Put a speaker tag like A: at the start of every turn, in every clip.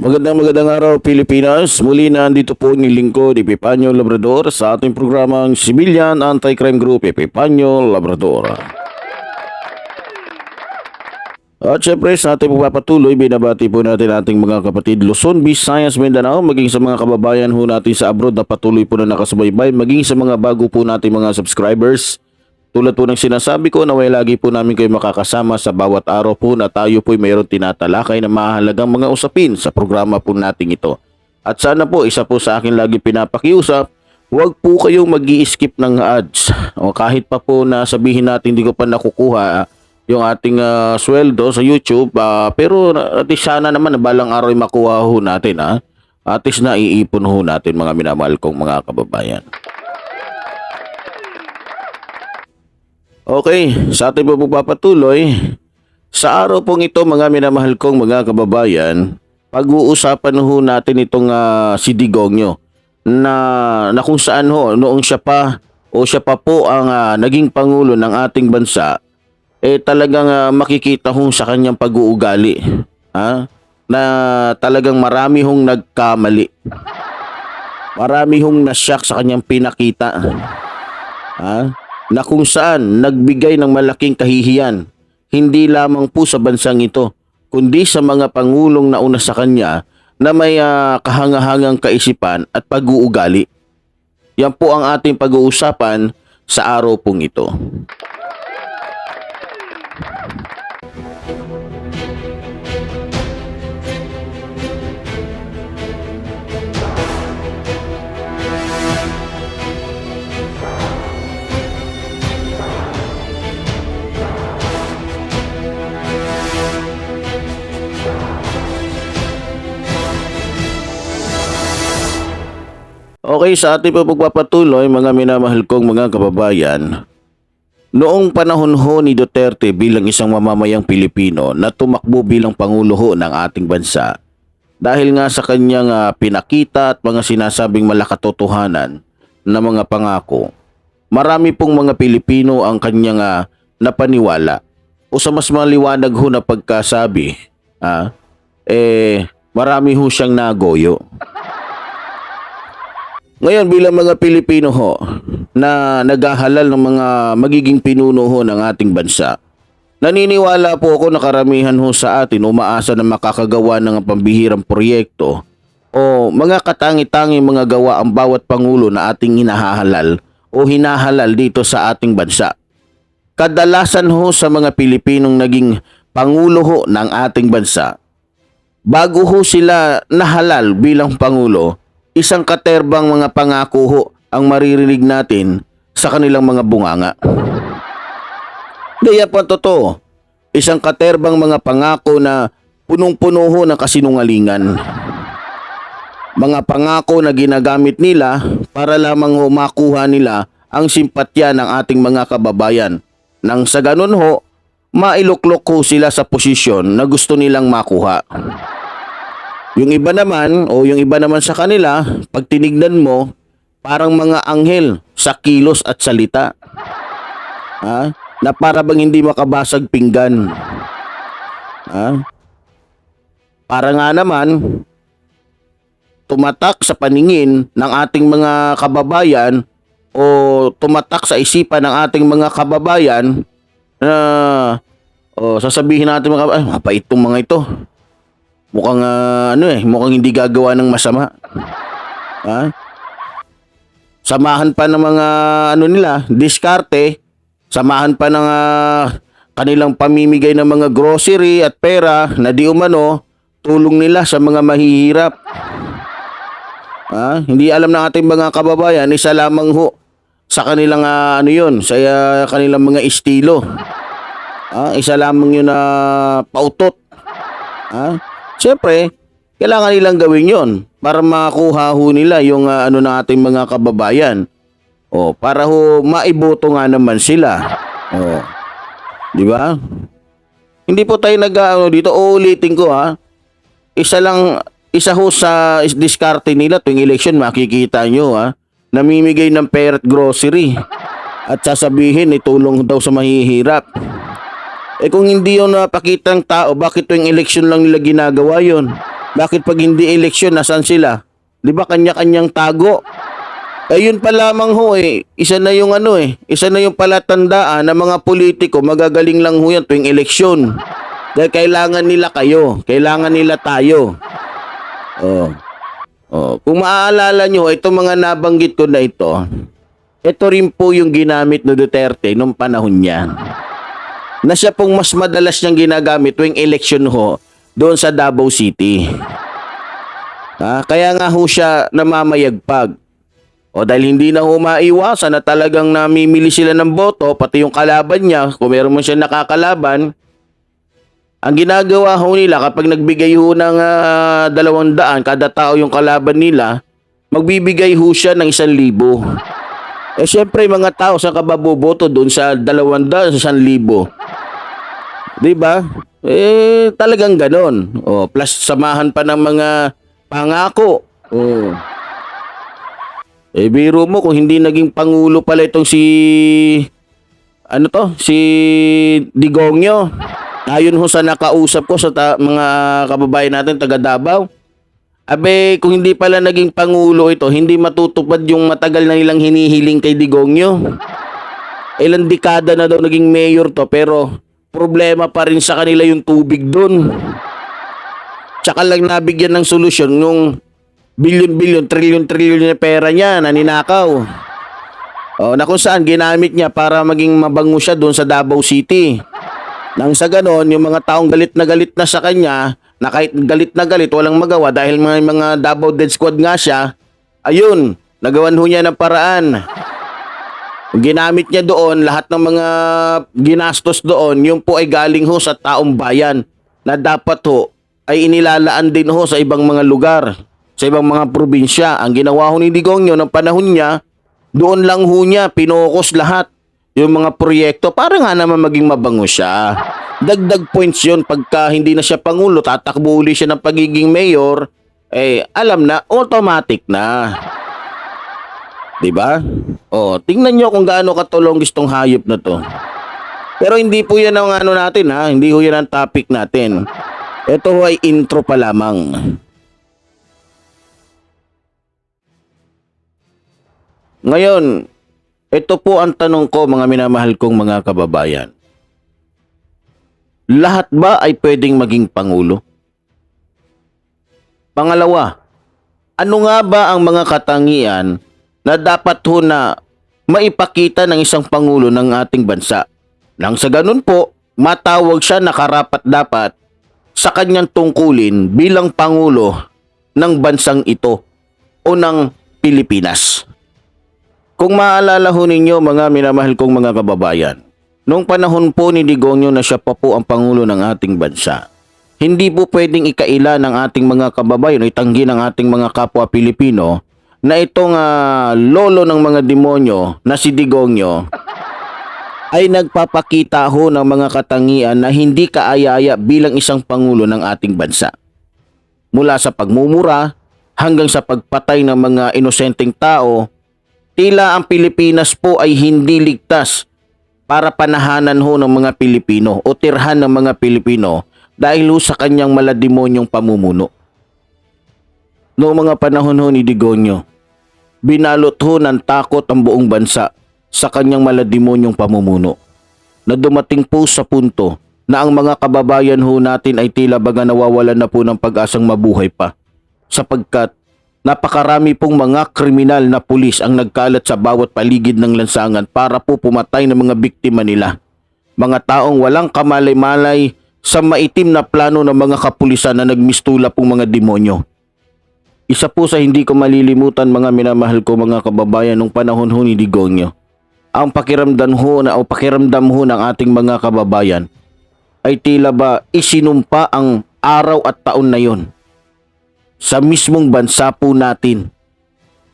A: Magandang magandang araw Pilipinas. Muli na andito po ni Lingkod Epipanyo Labrador sa ating programang Civilian Anti-Crime Group Epipanyo Labrador. At syempre sa ating pagpapatuloy, binabati po natin ating mga kapatid Luzon, Visayas, Mindanao, maging sa mga kababayan ho natin sa abroad na patuloy po na nakasubaybay, maging sa mga bago po nating mga subscribers. Tulad po ng sinasabi ko, naway lagi po namin kayo makakasama sa bawat araw po na tayo po mayroon tinatalakay na mahalagang mga usapin sa programa po nating ito. At sana po, isa po sa akin lagi pinapakiusap, huwag po kayong mag skip ng ads. O kahit pa po na sabihin natin hindi ko pa nakukuha yung ating ah, sweldo sa YouTube, ah, pero at least sana naman na balang araw makuha ho natin. Ha? At least na iipon ho natin mga minamahal kong mga kababayan. Okay, sa ating pagpapatuloy, sa araw pong ito mga minamahal kong mga kababayan, pag-uusapan ho natin itong ah, si Digongyo na, na kung saan ho noong siya pa o siya pa po ang ah, naging pangulo ng ating bansa eh talagang ah, makikita ho sa kanyang pag-uugali ha? na talagang marami hong nagkamali. Marami hong nasyak sa kanyang pinakita. Ha? Na kung saan nagbigay ng malaking kahihiyan hindi lamang po sa bansang ito kundi sa mga pangulong nauna sa kanya na may ah, kahangahangang kaisipan at pag-uugali. Yan po ang ating pag-uusapan sa araw pong ito. Okay, sa ating po pagpapatuloy, mga minamahal kong mga kababayan, noong panahon ho ni Duterte bilang isang mamamayang Pilipino na tumakbo bilang Pangulo ho ng ating bansa, dahil nga sa kanyang ah, pinakita at mga sinasabing malakatotohanan na mga pangako, marami pong mga Pilipino ang kanyang ah, napaniwala o sa mas maliwanag ho na pagkasabi, ah, eh, marami ho siyang nagoyo. Ngayon bilang mga Pilipino ho na naghahalal ng mga magiging pinuno ho ng ating bansa, naniniwala po ako na karamihan ho sa atin umaasa na makakagawa ng pambihirang proyekto o mga katangi-tangi mga gawa ang bawat pangulo na ating hinahalal o hinahalal dito sa ating bansa. Kadalasan ho sa mga Pilipinong naging pangulo ho ng ating bansa, bago ho sila nahalal bilang pangulo, isang katerbang mga pangako ang maririnig natin sa kanilang mga bunganga. Kaya po totoo, isang katerbang mga pangako na punong-puno ng kasinungalingan. Mga pangako na ginagamit nila para lamang ho makuha nila ang simpatya ng ating mga kababayan. Nang sa ganun ho, mailuklok ho sila sa posisyon na gusto nilang makuha. Yung iba naman o yung iba naman sa kanila, pag tinignan mo, parang mga anghel sa kilos at salita. Ha? Na para bang hindi makabasag pinggan. Ha? Para nga naman, tumatak sa paningin ng ating mga kababayan o tumatak sa isipan ng ating mga kababayan na o sasabihin natin mga kababayan, ay, mapait mga ito. Mukhang ah, ano eh, mukhang hindi gagawa ng masama. Ha? Samahan pa ng mga ano nila, diskarte, samahan pa ng ah, kanilang pamimigay ng mga grocery at pera na di umano tulong nila sa mga mahihirap. Ha? Hindi alam ng ating mga kababayan, isa lamang ho sa kanilang ah, ano yun, sa ah, kanilang mga estilo. Ha? Isa lamang yun na pautot. Ha? Siyempre, kailangan nilang gawin yon para makuha ho nila yung ah, ano ng ating mga kababayan. Oh, para ho maiboto nga naman sila. Oh. Di ba? Hindi po tayo nag ano, dito uulitin ko ha. Isa lang isa ho sa is- diskarte nila tuwing election makikita nyo ha. Namimigay ng pera at grocery. At sasabihin itulong daw sa mahihirap. Eh kung hindi yun napakita ng tao, bakit tuwing election lang nila ginagawa yun? Bakit pag hindi election, nasan sila? Di ba kanya-kanyang tago? Eh yun pa lamang ho eh. Isa na yung ano eh. Isa na yung palatandaan na mga politiko magagaling lang ho yan tuwing eleksyon. Dahil kailangan nila kayo. Kailangan nila tayo. Oh. Oh, kung maaalala nyo, itong mga nabanggit ko na ito, ito rin po yung ginamit ni Duterte nung panahon niya. Na siya pong mas madalas niyang ginagamit tuwing election ho doon sa Davao City. Ha? Kaya nga ho siya namamayagpag. O dahil hindi na ho maiwasan na talagang namimili sila ng boto, pati yung kalaban niya, kung meron man siya nakakalaban, ang ginagawa ho nila kapag nagbigay ho ng ah, dalawang daan, kada tao yung kalaban nila, magbibigay ho siya ng isang libo. Eh syempre mga tao sa kababoboto doon sa dalawang daan, sa isang libo. Di ba? Eh talagang ganon. O, plus samahan pa ng mga pangako. Oh. Eh biro mo kung hindi naging pangulo pala itong si ano to? Si Digongyo. Ayon ho sa nakausap ko sa ta- mga kababayan natin taga Davao. Abe, kung hindi pala naging pangulo ito, hindi matutupad yung matagal na nilang hinihiling kay Digongyo. Ilang dekada na daw naging mayor to pero problema pa rin sa kanila yung tubig doon. Tsaka lang nabigyan ng solusyon yung bilyon-bilyon, trilyon-trilyon na pera niya na ninakaw. O, na kung saan ginamit niya para maging mabango siya doon sa Davao City. Nang sa ganon, yung mga taong galit na galit na sa kanya, na kahit galit na galit, walang magawa dahil mga, mga Davao Dead Squad nga siya, ayun, nagawan ho niya ng paraan. Ginamit niya doon, lahat ng mga ginastos doon, yung po ay galing ho sa taong bayan na dapat ho ay inilalaan din ho sa ibang mga lugar, sa ibang mga probinsya. Ang ginawa ho ni Digongyo ng panahon niya, doon lang ho niya pinokos lahat yung mga proyekto para nga naman maging mabango siya. Dagdag points yun pagka hindi na siya pangulo, tatakbo uli siya ng pagiging mayor, eh alam na, automatic na. 'Di ba? Oh, tingnan nyo kung gaano katulong gustong hayop na 'to. Pero hindi po 'yan ang ano natin ha, hindi ho 'yan ang topic natin. Ito ay intro pa lamang. Ngayon, ito po ang tanong ko mga minamahal kong mga kababayan. Lahat ba ay pwedeng maging pangulo? Pangalawa, ano nga ba ang mga katangian na dapat ho na maipakita ng isang pangulo ng ating bansa? Nang sa ganun po, matawag siya na karapat dapat sa kanyang tungkulin bilang pangulo ng bansang ito o ng Pilipinas. Kung maalala ho ninyo mga minamahal kong mga kababayan, noong panahon po ni Digongyo na siya pa po ang pangulo ng ating bansa, hindi po pwedeng ikaila ng ating mga kababayan o itanggi ng ating mga kapwa Pilipino na itong ah, lolo ng mga demonyo na si Digongyo ay nagpapakita ho ng mga katangian na hindi kaaya-aya bilang isang pangulo ng ating bansa. Mula sa pagmumura hanggang sa pagpatay ng mga inosenteng tao, tila ang Pilipinas po ay hindi ligtas para panahanan ho ng mga Pilipino o tirhan ng mga Pilipino dahil ho sa kanyang malademonyong pamumuno. Noong mga panahon ho ni Digonyo, binalot ho ng takot ang buong bansa sa kanyang malademonyong pamumuno na dumating po sa punto na ang mga kababayan ho natin ay tila baga nawawalan na po ng pag-asang mabuhay pa sapagkat napakarami pong mga kriminal na pulis ang nagkalat sa bawat paligid ng lansangan para po pumatay ng mga biktima nila. Mga taong walang kamalay-malay sa maitim na plano ng mga kapulisan na nagmistula pong mga demonyo. Isa po sa hindi ko malilimutan mga minamahal ko mga kababayan nung panahon ho ni Digongyo. Ang pakiramdam ho na o pakiramdam ho ng ating mga kababayan ay tila ba isinumpa ang araw at taon na yon sa mismong bansa po natin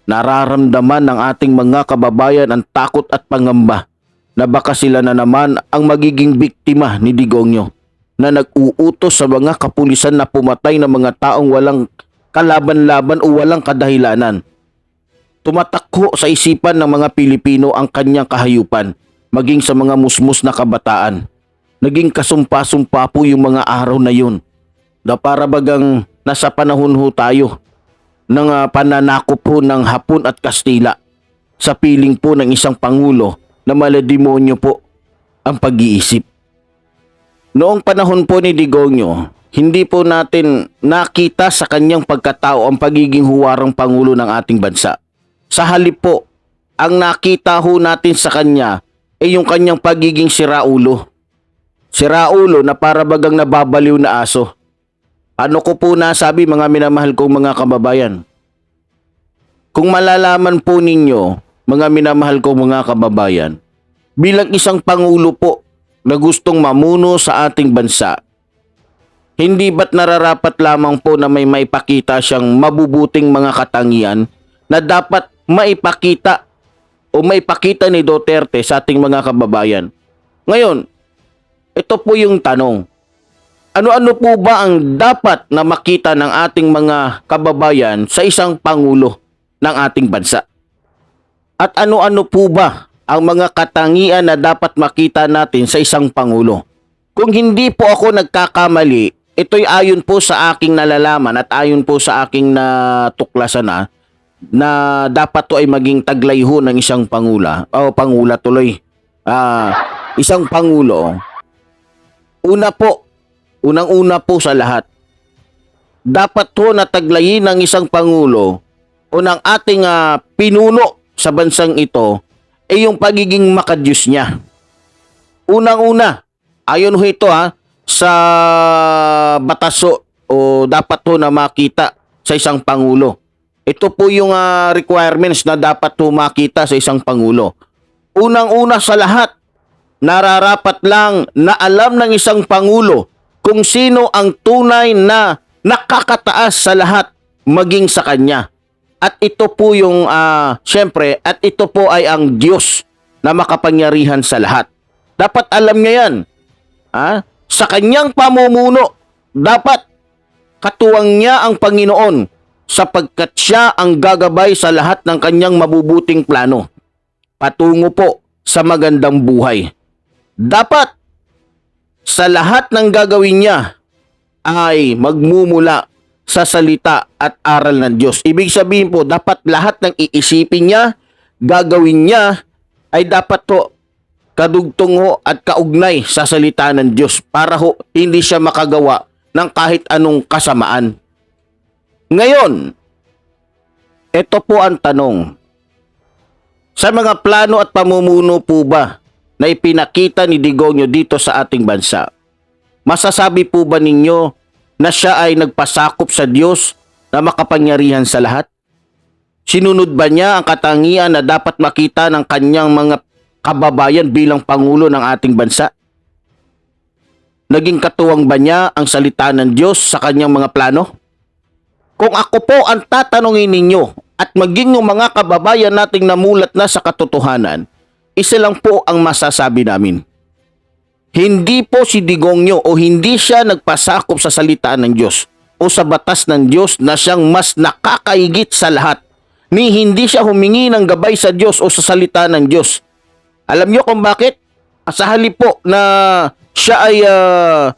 A: nararamdaman ng ating mga kababayan ang takot at pangamba na baka sila na naman ang magiging biktima ni Digongyo na nag-uutos sa mga kapulisan na pumatay ng mga taong walang kalaban-laban o walang kadahilanan. Tumatakho sa isipan ng mga Pilipino ang kanyang kahayupan, maging sa mga musmus na kabataan. Naging kasumpa-sumpa po yung mga araw na yun. Na para bagang nasa panahon ho tayo ng ah, pananakop po ng Hapon at Kastila sa piling po ng isang pangulo na malademonyo po ang pag-iisip. Noong panahon po ni Digongyo, hindi po natin nakita sa kanyang pagkatao ang pagiging huwarang pangulo ng ating bansa. Sa halip po, ang nakita ho natin sa kanya ay yung kanyang pagiging siraulo. Siraulo na para bagang nababaliw na aso. Ano ko po nasabi mga minamahal kong mga kababayan? Kung malalaman po ninyo, mga minamahal kong mga kababayan, bilang isang pangulo po na gustong mamuno sa ating bansa, hindi ba't nararapat lamang po na may maipakita siyang mabubuting mga katangian na dapat maipakita o maipakita ni Duterte sa ating mga kababayan? Ngayon, ito po yung tanong. Ano-ano po ba ang dapat na makita ng ating mga kababayan sa isang pangulo ng ating bansa? At ano-ano po ba ang mga katangian na dapat makita natin sa isang pangulo? Kung hindi po ako nagkakamali, ito'y ayon po sa aking nalalaman at ayon po sa aking natuklasan na na dapat to ay maging taglayho ng isang pangula o pangula tuloy. Ah, isang pangulo. Una po, unang-una po sa lahat. Dapat to na taglayin ng isang pangulo o ng ating ah, pinuno sa bansang ito ay yung pagiging makadyos niya. Unang-una, ayon ho ito ha, sa bataso o dapat to na makita sa isang pangulo. Ito po yung ah, requirements na dapat to makita sa isang pangulo. Unang-una sa lahat, nararapat lang na alam ng isang pangulo kung sino ang tunay na nakakataas sa lahat maging sa kanya. At ito po yung, ah, syempre, at ito po ay ang Diyos na makapangyarihan sa lahat. Dapat alam niya yan. Ha? Sa kanyang pamumuno, dapat katuwang niya ang Panginoon sapagkat siya ang gagabay sa lahat ng kanyang mabubuting plano. Patungo po sa magandang buhay. Dapat sa lahat ng gagawin niya ay magmumula sa salita at aral ng Diyos. Ibig sabihin po, dapat lahat ng iisipin niya, gagawin niya, ay dapat to kadugtong ho at kaugnay sa salita ng Diyos para ho hindi siya makagawa ng kahit anong kasamaan. Ngayon, ito po ang tanong. Sa mga plano at pamumuno po ba na ipinakita ni Digongyo dito sa ating bansa, masasabi po ba ninyo na siya ay nagpasakop sa Diyos na makapangyarihan sa lahat? Sinunod ba niya ang katangian na dapat makita ng kanyang mga kababayan bilang Pangulo ng ating bansa? Naging katuwang ba niya ang salita ng Diyos sa kanyang mga plano? Kung ako po ang tatanungin ninyo at maging yung mga kababayan nating namulat na sa katotohanan, isa lang po ang masasabi namin. Hindi po si Digongyo o hindi siya nagpasakop sa salita ng Diyos o sa batas ng Diyos na siyang mas nakakaigit sa lahat ni hindi siya humingi ng gabay sa Diyos o sa salita ng Diyos. Alam niyo kung bakit? Sa halip po na siya ay ah,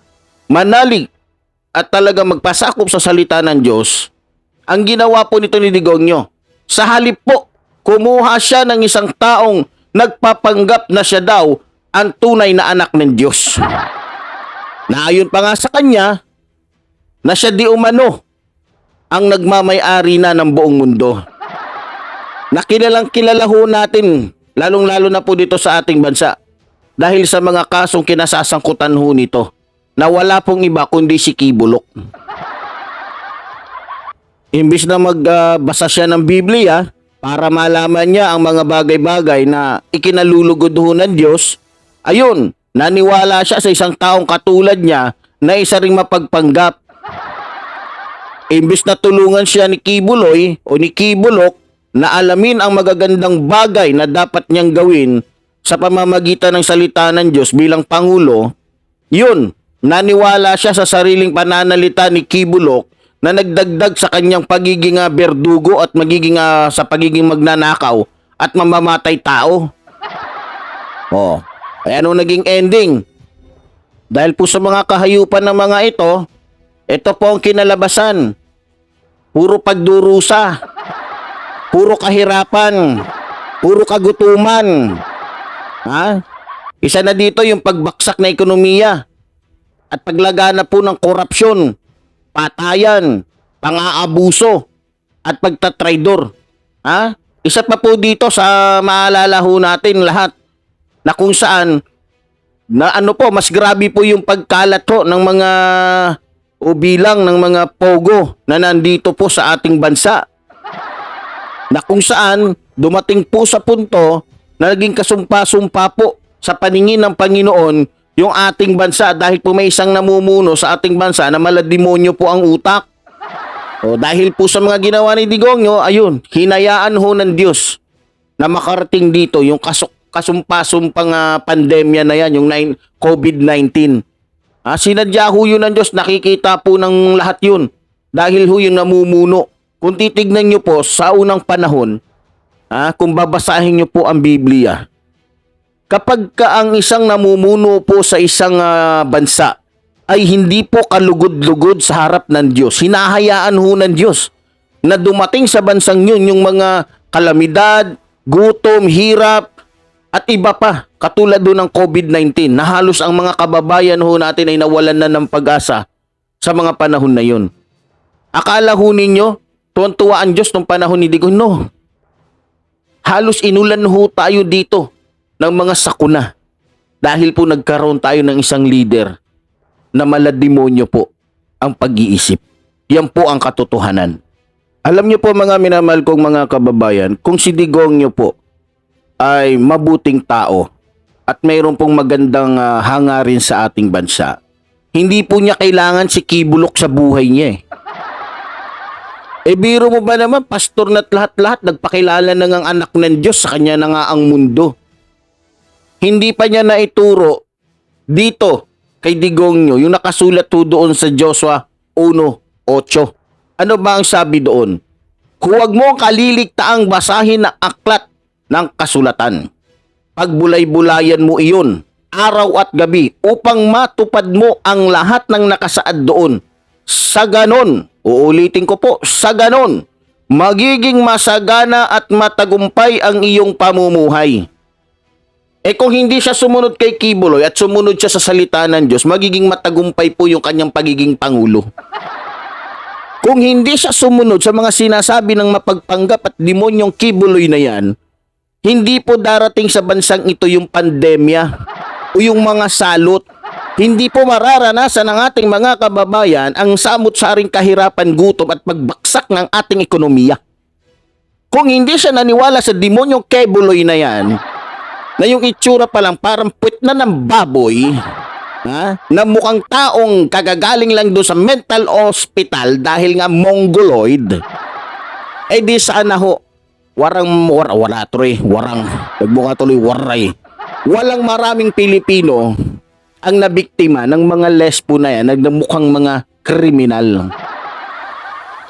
A: manalig at talaga magpasakop sa salita ng Diyos, ang ginawa po nito ni Digongyo, sa halip po, kumuha siya ng isang taong nagpapanggap na siya daw ang tunay na anak ng Diyos. Na ayon pa nga sa kanya, na siya di umano ang nagmamay-ari na ng buong mundo. Nakilalang kilala ho natin, lalong-lalo na po dito sa ating bansa, dahil sa mga kasong kinasasangkutan ho nito, na wala pong iba kundi si Kibulok. Imbis na magbasa siya ng Biblia para malaman niya ang mga bagay-bagay na ikinalulugod ho ng Diyos, ayun, naniwala siya sa isang taong katulad niya na isa ring mapagpanggap. Imbis na tulungan siya ni Kibuloy o ni Kibulok na alamin ang magagandang bagay na dapat niyang gawin sa pamamagitan ng salita ng Diyos bilang Pangulo, yun, naniwala siya sa sariling pananalita ni Kibulok na nagdagdag sa kanyang pagiging ah, berdugo at magiging ah, sa pagiging magnanakaw at mamamatay tao. Oh, ay ano naging ending? Dahil po sa mga kahayupan ng mga ito, ito po ang kinalabasan. Puro pagdurusa. Puro kahirapan. Puro kagutuman. Ha? Isa na dito yung pagbaksak na ekonomiya. At paglagana po ng korupsyon, patayan, pang-aabuso, at pagtatraidor. Ha? Isa pa po dito sa maalala ho natin lahat na kung saan na ano po, mas grabe po yung pagkalat po ng mga o bilang ng mga pogo na nandito po sa ating bansa. Na kung saan dumating po sa punto na naging kasumpa-sumpa po sa paningin ng Panginoon yung ating bansa dahil po may isang namumuno sa ating bansa na malademonyo po ang utak. O dahil po sa mga ginawa ni Digongyo, ayun, hinayaan ho ng Diyos na makarating dito yung kasuk kasumpa-sumpang ah, pandemya na yan, yung nine- COVID-19. Ah, sinadya ho yun ng Diyos, nakikita po ng lahat yun. Dahil ho yung namumuno. Kung titignan nyo po sa unang panahon, ah, kung babasahin nyo po ang Biblia, kapag ka ang isang namumuno po sa isang ah, bansa ay hindi po kalugod-lugod sa harap ng Diyos, hinahayaan ho ng Diyos na dumating sa bansang yun yung mga kalamidad, gutom, hirap, at iba pa, katulad doon ng COVID-19 na halos ang mga kababayan ho natin ay nawalan na ng pag-asa sa mga panahon na yun. Akala ho ninyo, tuwan-tuwa ang Diyos nung panahon ni Digong. No. Halos inulan ho tayo dito ng mga sakuna dahil po nagkaroon tayo ng isang leader na malademonyo po ang pag-iisip. Yan po ang katotohanan. Alam niyo po mga minamahal kong mga kababayan, kung si Digong niyo po ay mabuting tao at mayroon pong magandang ah, hangarin sa ating bansa, hindi po niya kailangan si Kibulok sa buhay niya eh. E biro mo ba naman, pastor na't lahat-lahat, nagpakilala na ng anak ng Diyos sa kanya na nga ang mundo. Hindi pa niya naituro dito kay Digongyo, yung nakasulat po doon sa Joshua 1.8. Ano ba ang sabi doon? Huwag mo kaliligtaang basahin na aklat ng kasulatan. Pagbulay-bulayan mo iyon, araw at gabi, upang matupad mo ang lahat ng nakasaad doon. Sa ganon, uulitin ko po, sa ganon, magiging masagana at matagumpay ang iyong pamumuhay. Eh kung hindi siya sumunod kay Kibuloy at sumunod siya sa salita ng Diyos, magiging matagumpay po yung kanyang pagiging pangulo. Kung hindi siya sumunod sa mga sinasabi ng mapagpanggap at demonyong Kibuloy na yan, hindi po darating sa bansang ito yung pandemya o yung mga salot. Hindi po mararanasan ng ating mga kababayan ang samot-saring kahirapan, gutom at pagbaksak ng ating ekonomiya. Kung hindi siya naniwala sa demonyong Kibuloy na yan, na yung itsura pa lang parang puwit na ng baboy, ha? na mukhang taong kagagaling lang doon sa mental hospital dahil nga mongoloid, eh di sana ho, warang wara, wala tuloy, warang, nagmukha tuloy waray. Walang maraming Pilipino ang nabiktima ng mga lesbo na yan, nagmukhang mga kriminal.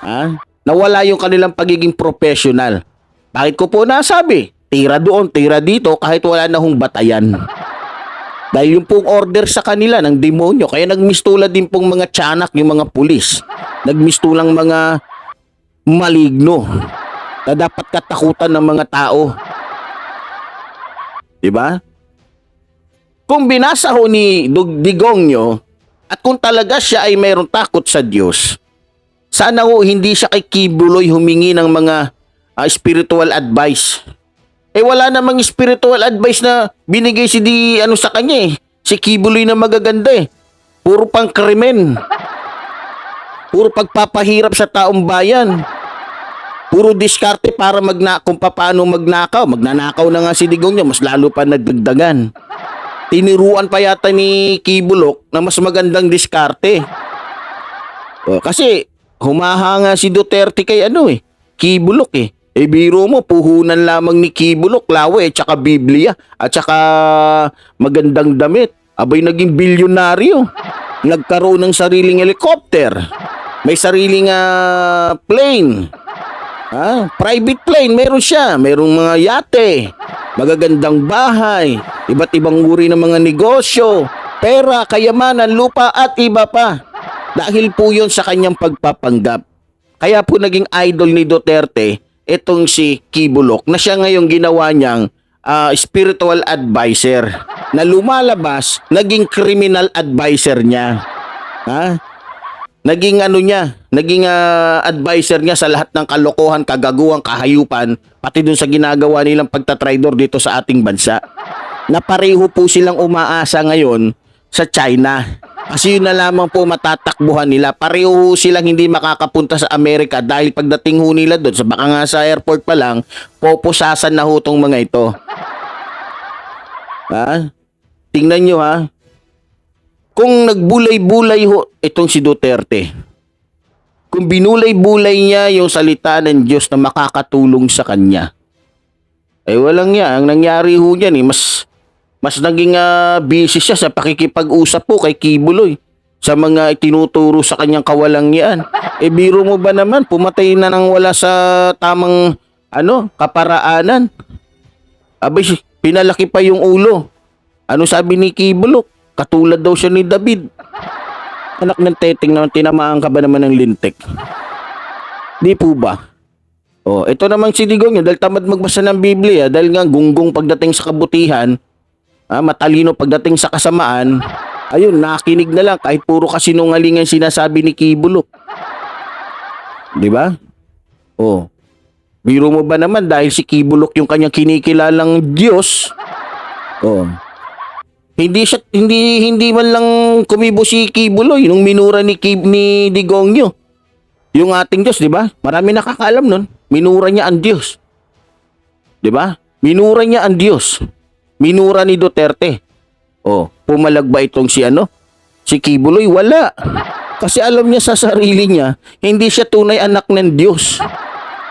A: Ha? Nawala yung kanilang pagiging professional. Bakit ko po nasabi? Tira doon, tira dito, kahit wala na hong batayan. Dahil yung pong order sa kanila ng demonyo, kaya nagmistula din pong mga tiyanak, yung mga pulis. Nagmistulang mga maligno na dapat katakutan ng mga tao. Diba? Kung binasa ho ni Dug- Digongyo at kung talaga siya ay mayroong takot sa Diyos, sana ho hindi siya kay Kibuloy humingi ng mga ah, spiritual advice. Eh wala namang spiritual advice na binigay si di ano sa kanya eh. Si Kibuloy na magaganda eh. Puro pang krimen. Puro pagpapahirap sa taong bayan. Puro diskarte para magna kung paano magnakaw. Magnanakaw na nga si Digong niya, mas lalo pa nagdagdagan. Tiniruan pa yata ni Kibulok na mas magandang diskarte. O, kasi humahanga si Duterte kay ano eh, Kibulok eh. Eh biro mo, puhunan lamang ni Kibulok, Lawe, at saka Biblia, at saka magandang damit. Abay naging bilyonaryo. Nagkaroon ng sariling helicopter. May sariling ah, plane. Ha? Private plane, meron siya. Merong mga yate, magagandang bahay, iba't ibang uri ng mga negosyo, pera, kayamanan, lupa at iba pa. Dahil po yun sa kanyang pagpapanggap. Kaya po naging idol ni Duterte itong si Kibulok na siya ngayong ginawa niyang ah, spiritual advisor na lumalabas naging criminal advisor niya. Ha? Naging ano niya, naging ah, advisor niya sa lahat ng kalokohan, kagaguhan, kahayupan, pati dun sa ginagawa nilang pagtatraidor dito sa ating bansa. Na pareho po silang umaasa ngayon sa China. Kasi yun na lamang po matatakbuhan nila. Pareho silang hindi makakapunta sa Amerika dahil pagdating ho nila doon, sa baka nga sa airport pa lang, poposasan na ho tong mga ito. Ha? Tingnan nyo ha. Kung nagbulay-bulay ho itong si Duterte, kung binulay-bulay niya yung salita ng Diyos na makakatulong sa kanya, eh walang niya. Ang nangyari ho niyan eh, mas, mas naging ah, busy siya sa pakikipag-usap po kay Kibuloy sa mga itinuturo sa kanyang kawalangian. Eh biro mo ba naman, pumatay na nang wala sa tamang ano, kaparaanan. Abay, pinalaki pa yung ulo. Ano sabi ni Kibulok? Katulad daw siya ni David. Anak ng teteng naman, tinamaan ka ba naman ng lintik? Di po ba? Oh, ito namang si Digong yun, dahil tamad magbasa ng Biblia, dahil nga gunggong pagdating sa kabutihan, ah, matalino pagdating sa kasamaan, ayun, nakinig na lang kahit puro kasinungalingan sinasabi ni Kibulok. Di ba? Oh. Biro mo ba naman dahil si Kibulok yung kanyang kinikilalang Diyos? Oh. Hindi siya hindi hindi man lang kumibo si Kibuloy nung minura ni Kib ni Digongyo. Yung ating Diyos, di ba? Marami nakakaalam nun. Minura niya ang Diyos. Di ba? Minura niya ang Diyos. Minura ni Duterte. Oh, pumalag ba itong si ano? Si Kibuloy? Wala. Kasi alam niya sa sarili niya, hindi siya tunay anak ng Diyos.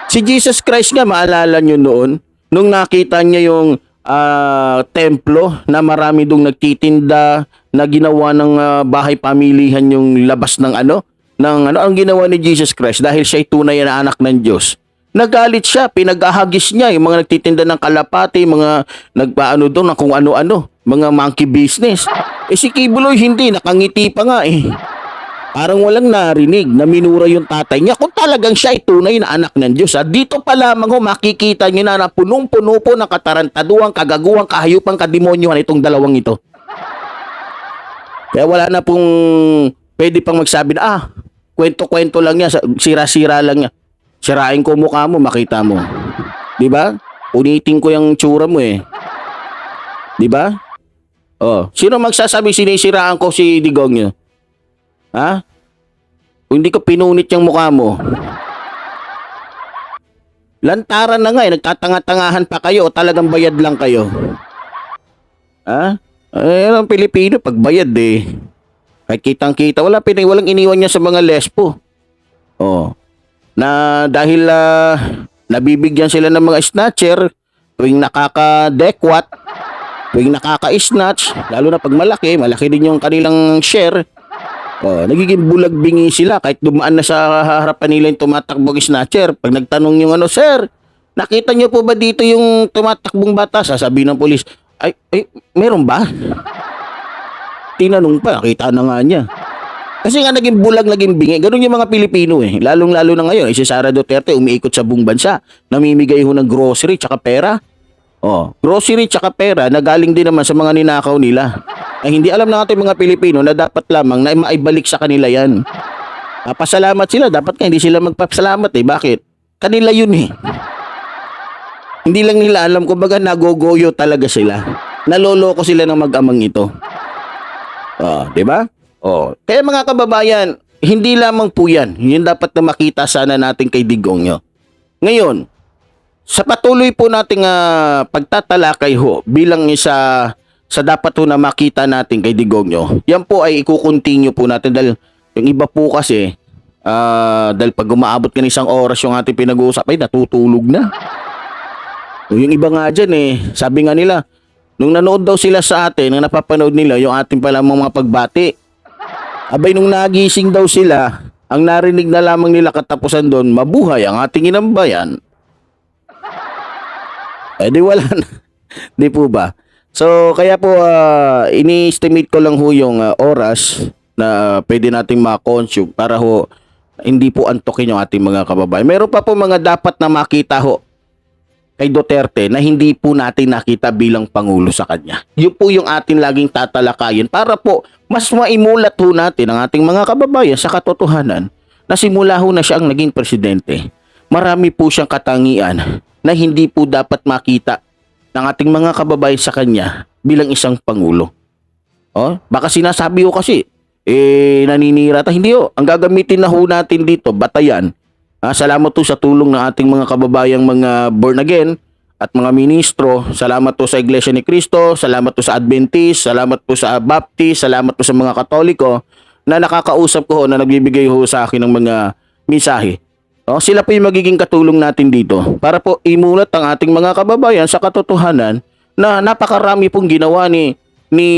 A: Si Jesus Christ nga, maalala nyo noon, nung nakita niya yung ah, templo na marami dong nagtitinda na ginawa ng ah, bahay pamilihan yung labas ng ano, ng ano ang ginawa ni Jesus Christ dahil siya ay tunay na anak ng Diyos. Nagalit siya, pinag-ahagis niya yung mga nagtitinda ng kalapati, mga nagpaano doon ng kung ano-ano, mga monkey business. Eh si Kibuloy hindi, nakangiti pa nga eh. Parang walang narinig na minura yung tatay niya kung talagang siya ay tunay na anak ng Diyos. At dito pa lamang ho, makikita niyo na na punong-puno po ng katarantaduang, kagaguang, kahayupang, kademonyuhan itong dalawang ito. Kaya wala na pong pwede pang magsabi na, ah, kwento-kwento lang niya, sira-sira lang niya. Sirain ko mukha mo, makita mo. Di ba? Unitin ko yung tsura mo eh. Di ba? Oh, sino magsasabi sinisiraan ko si Digong niyo? Ha? Kung hindi ko pinunit yung mukha mo. Lantaran na nga eh, nagtatanga-tangahan pa kayo o talagang bayad lang kayo. Ha? Eh, ang Pilipino, pagbayad eh. Kahit kitang-kita, wala pinay, walang iniwan niya sa mga lespo. Oh. Na dahil ah, nabibigyan sila ng mga snatcher tuwing nakaka-dekwat, tuwing nakaka-snatch, lalo na pag malaki, malaki din yung kanilang share. Oh, nagiging bulag bingi sila kahit dumaan na sa harapan nila yung tumatakbong snatcher. Pag nagtanong yung ano, Sir, nakita niyo po ba dito yung tumatakbong bata? Sasabihin ng polis, ay, ay, meron ba? Tinanong pa, nakita na nga niya. Kasi nga naging bulag, naging bingi. Ganun yung mga Pilipino eh. Lalong-lalo na ngayon, si Sara Duterte umiikot sa buong bansa. Namimigay ho ng grocery tsaka pera. Oh, grocery tsaka pera na galing din naman sa mga ninakaw nila. Ay hindi alam ng ating mga Pilipino na dapat lamang na maibalik sa kanila yan. Ah, pasalamat sila. Dapat nga hindi sila magpasalamat eh. Bakit? Kanila yun eh. Hindi lang nila alam kung baga nagogoyo talaga sila. Naloloko sila ng mag-amang ito. Oh, 'di ba? Oh, kaya mga kababayan, hindi lamang po 'yan. Yun dapat na makita sana natin kay Digong nyo. Ngayon, sa patuloy po nating ah, pagtatalakay ho bilang isa sa dapat ho na makita natin kay Digong nyo, yan po ay ikukontinue po natin dahil yung iba po kasi Ah, dahil pag umaabot ka ng isang oras yung ating pinag-uusap, ay natutulog na. Yung iba nga dyan eh, sabi nga nila, nung nanood daw sila sa atin, nung napapanood nila yung ating pala mga pagbati, abay nung nagising daw sila, ang narinig na lamang nila katapusan doon, mabuhay ang ating inambayan. Eh di wala na. di po ba? So kaya po ah, ini-estimate ko lang ho yung ah, oras na pwede nating ma-consume para ho hindi po antokin yung ating mga kababayan. Meron pa po mga dapat na makita ho kay Duterte na hindi po natin nakita bilang Pangulo sa kanya. Yun po yung ating laging tatalakayin para po mas maimulat ho natin ang ating mga kababayan sa katotohanan na simula ho na siya ang naging presidente. Marami po siyang katangian na hindi po dapat makita ng ating mga kababayan sa kanya bilang isang Pangulo. Oh, baka sinasabi ko kasi, eh, naninira ta. Hindi ho. Ang gagamitin na ho natin dito, batayan, Ah, salamat po sa tulong ng ating mga kababayang mga born again at mga ministro. Salamat po sa Iglesia ni Cristo, salamat po sa Adventist, salamat po sa Baptist, salamat po sa mga Katoliko na nakakausap ko ho, na nagbibigay ho sa akin ng mga mensahe. Oh, sila po yung magiging katulong natin dito para po imulat ang ating mga kababayan sa katotohanan na napakarami pong ginawa ni ni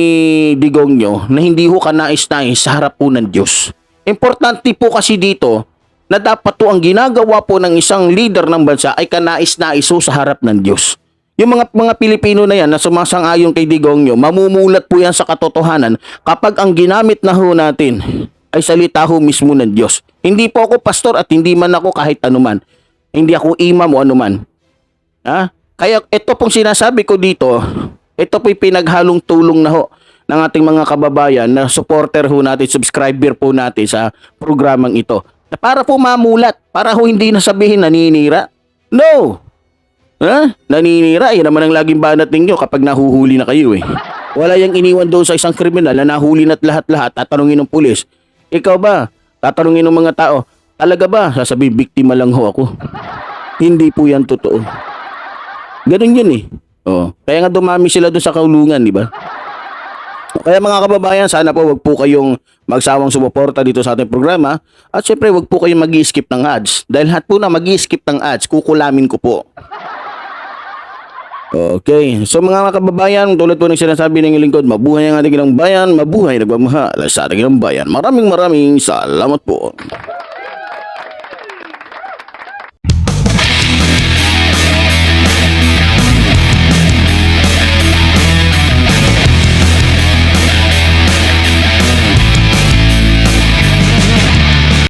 A: Digongyo na hindi ho kanais-nais sa harap po ng Diyos. Importante po kasi dito na dapat to ang ginagawa po ng isang leader ng bansa ay kanais-nais sa harap ng Diyos. Yung mga mga Pilipino na yan na sumasang-ayon kay Digongyo, mamumulat po yan sa katotohanan kapag ang ginamit na ho natin ay salita ho mismo ng Diyos. Hindi po ako pastor at hindi man ako kahit anuman. Hindi ako imam o anuman. Ha? Kaya ito pong sinasabi ko dito, ito po'y pinaghalong tulong na ho ng ating mga kababayan na supporter ho natin, subscriber po natin sa programang ito. Para po mamulat, para ho hindi na sabihin naninira. No! Ha? Naninira, yan naman ang laging banat ninyo kapag nahuhuli na kayo eh. Wala yung iniwan doon sa isang kriminal na nahuli na't lahat-lahat, tatanungin ng pulis. Ikaw ba? Tatanungin ng mga tao, talaga ba? Sasabihin, biktima lang ho ako. Hindi po yan totoo. Ganun yun eh. Oh. Kaya nga dumami sila doon sa kaulungan, di ba? Kaya mga kababayan, sana po wag po kayong magsawang sumuporta dito sa ating programa. At syempre, wag po kayong mag skip ng ads. Dahil lahat po na mag skip ng ads, kukulamin ko po. Okay. So mga kababayan, tulad po ng sinasabi ng lingkod, mabuhay ang ating ilang bayan, mabuhay nagmamahal sa ating ilang bayan. Maraming maraming salamat po.